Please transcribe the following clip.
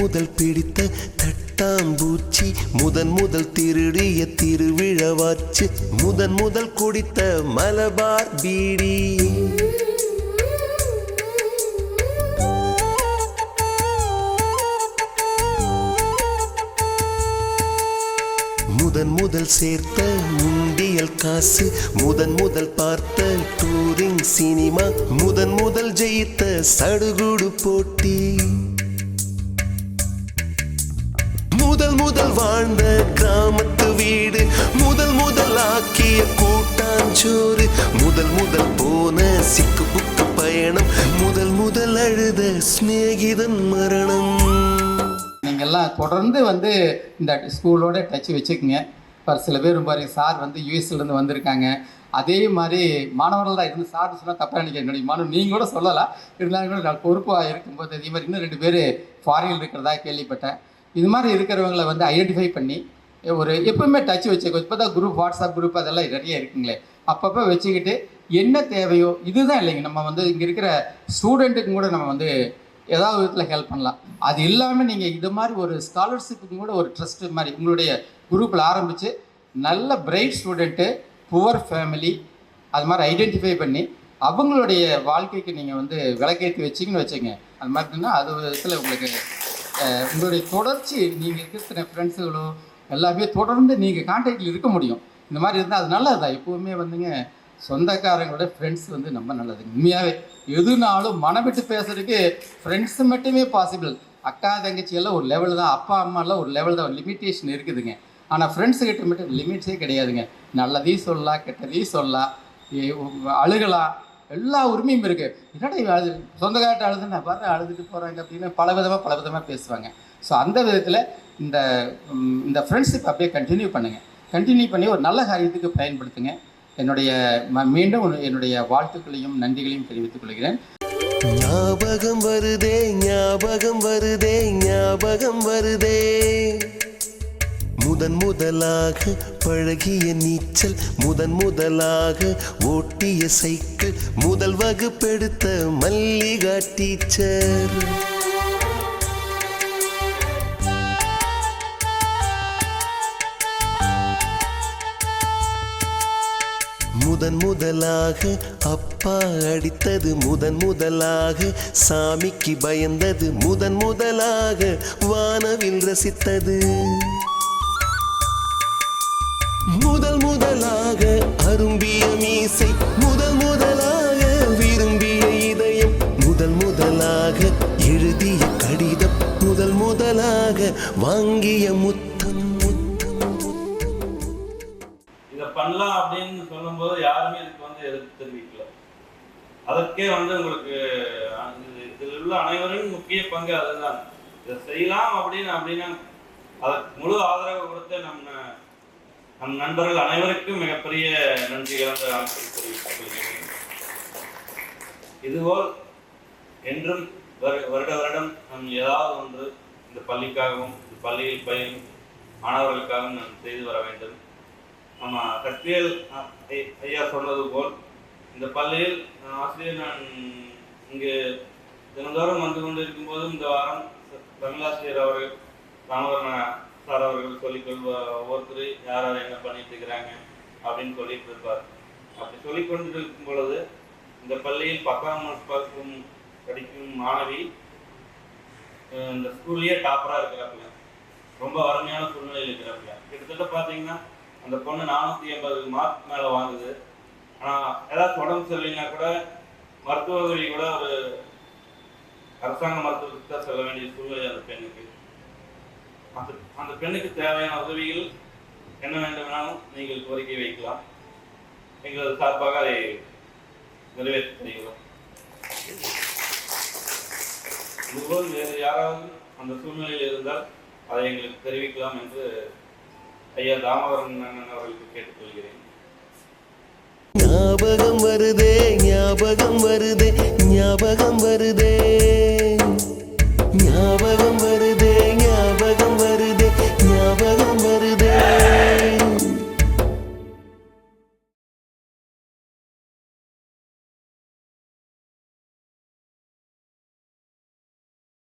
முதல் பிடித்த தட்டாம்பூச்சி. முதன் முதல் திருடிய திருவிழவாச்சு. முதன் முதல் குடித்த மலபார் பீடி. முதன் முதல் சேர்த்த உண்டியல் காசு. முதன் முதல் பார்த்த டூரிங் சினிமா. முதன் முதல் ஜெயித்த சடுகுடு போட்டி. முதல் வாழ்ந்த கிராமத்து வீடு. முதல் முதல் ஆக்கிய கூட்டாஞ்சோறு. முதல் முதல் போன சிக்கு புக்கு பயணம். முதல் முதல் அழுத சிநேகிதன் மரணம். நீங்கள்லாம் தொடர்ந்து வந்து இந்த ஸ்கூலோட டச் வச்சுக்கோங்க. இப்போ சில பேர் பாருங்க சார் வந்து யூஎஸ்லேருந்து வந்திருக்காங்க. அதே மாதிரி மாணவர்கள் தான் இருந்து சார் சொன்னால் தப்பாக நினைக்க என்னுடைய மாணவர் நீங்கள் கூட சொல்லலாம். இருந்தாலும் கூட நான் பொறுப்பாக இருக்கும்போது அதே மாதிரி இன்னும் ரெண்டு பேர் ஃபாரினில் இருக்கிறதா கேள்விப்பட்டேன். இது மாதிரி இருக்கிறவங்கள வந்து ஐடென்டிஃபை பண்ணி ஒரு எப்பவுமே டச் வச்சுக்கோ. இப்போ தான் குரூப் வாட்ஸ்அப் குரூப் அதெல்லாம் நிறைய இருக்குங்களே. அப்பப்போ வச்சுக்கிட்டு என்ன தேவையோ இதுதான் இல்லைங்க. நம்ம வந்து இங்கே இருக்கிற ஸ்டூடெண்ட்டுக்கும் கூட நம்ம வந்து ஏதாவது விதத்தில் ஹெல்ப் பண்ணலாம். அது இல்லாமல் நீங்கள் இது மாதிரி ஒரு ஸ்காலர்ஷிப்புக்கும் கூட ஒரு ட்ரஸ்ட் மாதிரி உங்களுடைய குரூப்பில் ஆரம்பித்து நல்ல பிரைட் ஸ்டூடெண்ட்டு புவர் ஃபேமிலி அது மாதிரி ஐடென்டிஃபை பண்ணி அவங்களுடைய வாழ்க்கைக்கு நீங்கள் வந்து விளக்கேற்றி வச்சிங்கன்னு வச்சுங்க அது மாதிரினா அது விதத்தில் உங்களுக்கு உங்களுடைய தொடர்ச்சி நீங்கள் இருக்கிற ஃப்ரெண்ட்ஸுகளோ எல்லாமே தொடர்ந்து நீங்கள் கான்டாக்டில் இருக்க முடியும். இந்த மாதிரி இருந்தால் அது நல்லது தான் எப்போவுமே வந்துங்க சொந்தக்காரங்களோட ஃப்ரெண்ட்ஸ் வந்து ரொம்ப நல்லது. உண்மையாகவே எதுனாலும் மனம் விட்டு பேசுறதுக்கு ஃப்ரெண்ட்ஸ் மட்டுமே பாசிபிள் அக்கா தங்கச்சியெல்லாம் ஒரு லெவல் தான். அப்பா அம்மாலாம் ஒரு லெவல் தான். லிமிட்டேஷன் இருக்குதுங்க. ஆனால் ஃப்ரெண்ட்ஸு கிட்ட மட்டும் லிமிட்ஸே கிடையாதுங்க. நல்லதையும் சொல்லலாம் கெட்டதையும் சொல்லலாம். அழுகலாம். எல்லா உரிமையும் இருக்குது என்னடா இவன் அழுது சொந்தக்கார்ட்ட நான் பாரு அழுதுட்டு போகிறாங்க அப்படின்னு பல விதமாக பல விதமாக பேசுவாங்க. ஸோ அந்த விதத்தில் இந்த இந்த ஃப்ரெண்ட்ஷிப் அப்படியே கண்டினியூ பண்ணுங்கள் கண்டினியூ பண்ணி ஒரு நல்ல காரியத்துக்கு பயன்படுத்துங்க. என்னுடைய மீண்டும் என்னுடைய வாழ்த்துக்களையும் நன்றிகளையும் தெரிவித்துக் கொள்கிறேன். ஞாபகம் வருதே ஞாபகம் வருதே ஞாபகம் வருதே. முதன் முதலாக பழகிய நீச்சல் முதன் முதலாக ஓட்டிய சைக்கிள் முதல் வகுப்பெடுத்த மல்லிகா டீச்சர். முதன் முதலாக அப்பா அடித்தது முதன் முதலாக சாமிக்கு பயந்தது முதன் முதலாக வானவில் ரசித்தது. அரும்பிய மீசை முதல் முதலாக விரும்பிய இதயம் முதல் முதலாக எழுதிய கடிதம் முதல் முதலாக வாங்கிய முத்தம் முத்தம். இதை பண்ணலாம் அப்படின்னு சொல்லும்போது யாருமே இதுக்கு வந்து எதிர்ப்பு தெரிவிக்கல. அதற்கே வந்து உங்களுக்கு இதில் உள்ள அனைவரின் முக்கிய பங்கு அதுதான். இதை செய்யலாம் அப்படின்னு அப்படின்னா அதற்கு முழு ஆதரவு கொடுத்து நம்ம நம் நண்பர்கள் அனைவருக்கும் மிகப்பெரிய நன்றி கலந்த இதுபோல் என்றும் வரு- வருட வருடம் நம் ஏதாவது ஒன்று இந்த பள்ளிக்காகவும் இந்த பள்ளியில் பயிலும் மாணவர்களுக்காகவும் நாம் செய்து வர வேண்டும். நம்ம கற்பியல் ஐயா சொன்னது போல் இந்த பள்ளியில் ஆசிரியர் நான் இங்கு தினந்தோறும் வந்து கொண்டிருக்கும் போதும் இந்த வாரம் தமிழாசிரியர் அவர்கள் ராமவரண சார் அவர்கள் ஒவ்வொருத்தர் யார் யார் என்ன பண்ணிட்டு இருக்கிறாங்க அப்படின்னு சொல்லிட்டு இருப்பார். அப்படி சொல்லிக் கொண்டிருக்கும் பொழுது இந்த பள்ளியில் பத்தாம் வகுப்பு படிக்கும் மாணவி இந்த ஸ்கூல்லேயே டாப்பராக இருக்கிறாப்புல. ரொம்ப அருமையான சூழ்நிலையில் இருக்கிறாப்புல. கிட்டத்தட்ட பார்த்தீங்கன்னா அந்த பொண்ணு நானூற்றி எண்பது மார்க் மேலே வாங்குது. ஆனால் ஏதாச்சும் உடம்பு சரியில்லைன்னா கூட மருத்துவ உதவி கூட ஒரு அரசாங்க மருத்துவத்துக்கு தான் செல்ல வேண்டிய சூழ்நிலை அந்த பெண்ணுக்கு. அந்த அந்த பெண்ணுக்கு தேவையான உதவிகள் என்ன வேண்டுமானாலும் நீங்கள் கோரிக்கை வைக்கலாம். எங்களது சார்பாக அதை நிறைவேற்றி தருகிறோம் இதுபோல் வேறு யாராவது அந்த சூழ்நிலையில் இருந்தால் அதை எங்களுக்கு தெரிவிக்கலாம் என்று ஐயா தாமோதரன் அண்ணன் அவர்களுக்கு கேட்டுக்கொள்கிறேன். ஞாபகம் வருதே ஞாபகம் வருதே ஞாபகம் வருதே.